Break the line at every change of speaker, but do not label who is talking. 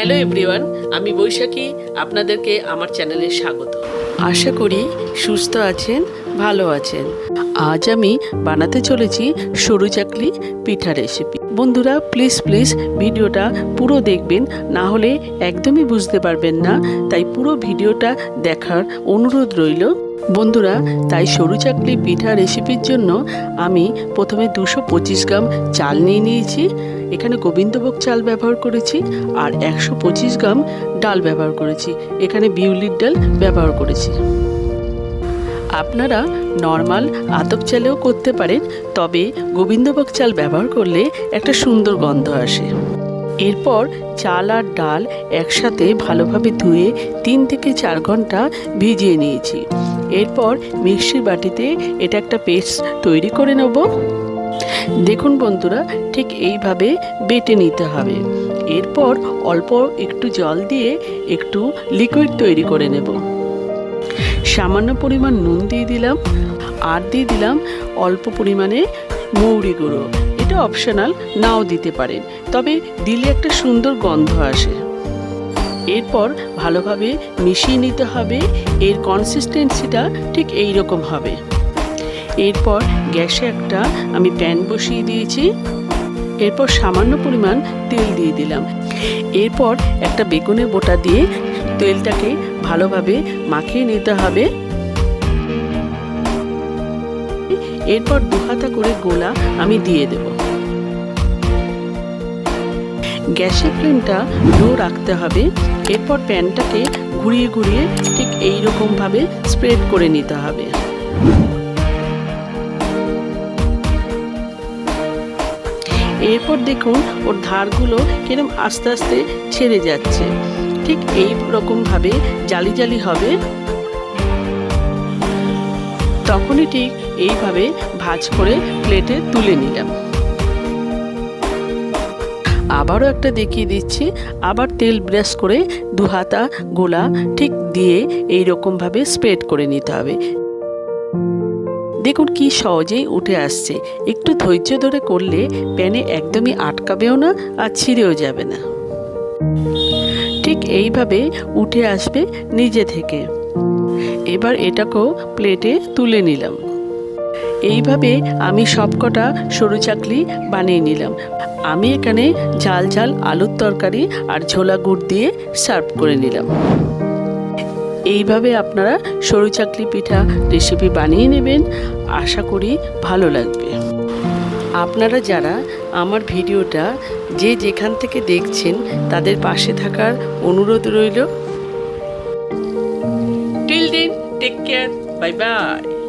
Hello everyone, আমি বৈশাখী, আপনাদেরকে আমার চ্যানেলে স্বাগত। আশা করি সুস্থ আছেন, ভালো আছেন। আজ আমি বানাতে চলেছি সরু চাকলি পিঠা রেসিপি বন্ধুরা প্লিজ প্লিজ ভিডিওটা পুরো দেখবেন, না হলে একদমই বুঝতে পারবেন না, তাই পুরো ভিডিওটা দেখার অনুরোধ রইল। বন্ধুরা, তাই সরু চাকলি পিঠা রেসিপির জন্য আমি প্রথমে দুশো পঁচিশ গ্রাম চাল নিয়ে নিয়েছি। এখানে গোবিন্দভোগ চাল ব্যবহার করেছি আর একশো পঁচিশ গ্রাম ডাল ব্যবহার করেছি। এখানে বিউলির ডাল ব্যবহার করেছি। আপনারা নর্মাল আতপ চালেও করতে পারেন, তবে গোবিন্দভোগ চাল ব্যবহার করলে একটা সুন্দর গন্ধ আসে। এরপর চাল আর ডাল একসাথে ভালোভাবে ধুয়ে তিন থেকে চার ঘণ্টা ভিজিয়ে নিয়েছি। এরপর মিক্সির বাটিতে এটা একটা পেস্ট তৈরি করে নেব। দেখুন বন্ধুরা, ঠিক এইভাবে বেটে নিতে হবে। এরপর অল্প একটু জল দিয়ে একটু লিকুইড তৈরি করে নেব। সামান্য পরিমাণ নুন দিয়ে দিলাম, আর দিয়ে দিলাম অল্প পরিমাণে মৌরি গুঁড়ো। এটা অপশনাল নাও দিতে পারেন। তবে দিলে একটা সুন্দর গন্ধ আসে। এরপর ভালোভাবে মিশিয়ে নিতে হবে। এর কনসিস্টেন্সিটা ঠিক এই রকম হবে। এরপর গ্যাসে একটা আমি প্যান বসিয়ে দিয়েছি। এরপর সামান্য পরিমাণ তেল দিয়ে দিলাম। এরপর একটা বেগুনের বোটা দিয়ে তেলটাকে ভালোভাবে মাখিয়ে নিতে হবে। এরপর দু হাতা করে গোলা আমি দিয়ে দেব। গ্যাসের ফ্লেমটা লো রাখতে হবে। এরপর প্যানটাকে ঘুরিয়ে ঘুরিয়ে ঠিক এই ভাবে স্প্রেড করে নিতে হবে। এরপর দেখুন, ওর ধারগুলো কিরম আস্তে আস্তে ছেড়ে যাচ্ছে। ঠিক এই রকমভাবে জালি জালি হবে। তখনই ঠিক এইভাবে ভাজ করে প্লেটে তুলে নিলাম। আবারও একটা দেখিয়ে দিচ্ছি। আবার তেল ব্রাশ করে দু হাতা গোলা ঠিক দিয়ে এই রকমভাবে স্প্রেড করে নিতে হবে। দেখুন কি সহজেই উঠে আসছে। একটু ধৈর্য ধরে করলে প্যানে একদমই আটকাবেও না আর ছিঁড়েও যাবে না। ঠিক এইভাবে উঠে আসবে নিজে থেকে। এবার এটাকেও প্লেটে তুলে নিলাম। এইভাবে আমি সবকটা সরু চাকলি বানিয়ে নিলাম। আমি এখানে ঝাল ঝাল আলুর তরকারি আর ঝোলা গুড় দিয়ে সার্ভ করে নিলাম। এইভাবে আপনারা সরু চাকলি পিঠা রেসিপি বানিয়ে নেবেন। আশা করি ভালো লাগবে। আপনারা যারা আমার ভিডিওটা যে যেখান থেকে দেখছেন, তাদের পাশে থাকার অনুরোধ রইল। টিল দিন টেক কেয়ার বাই বাই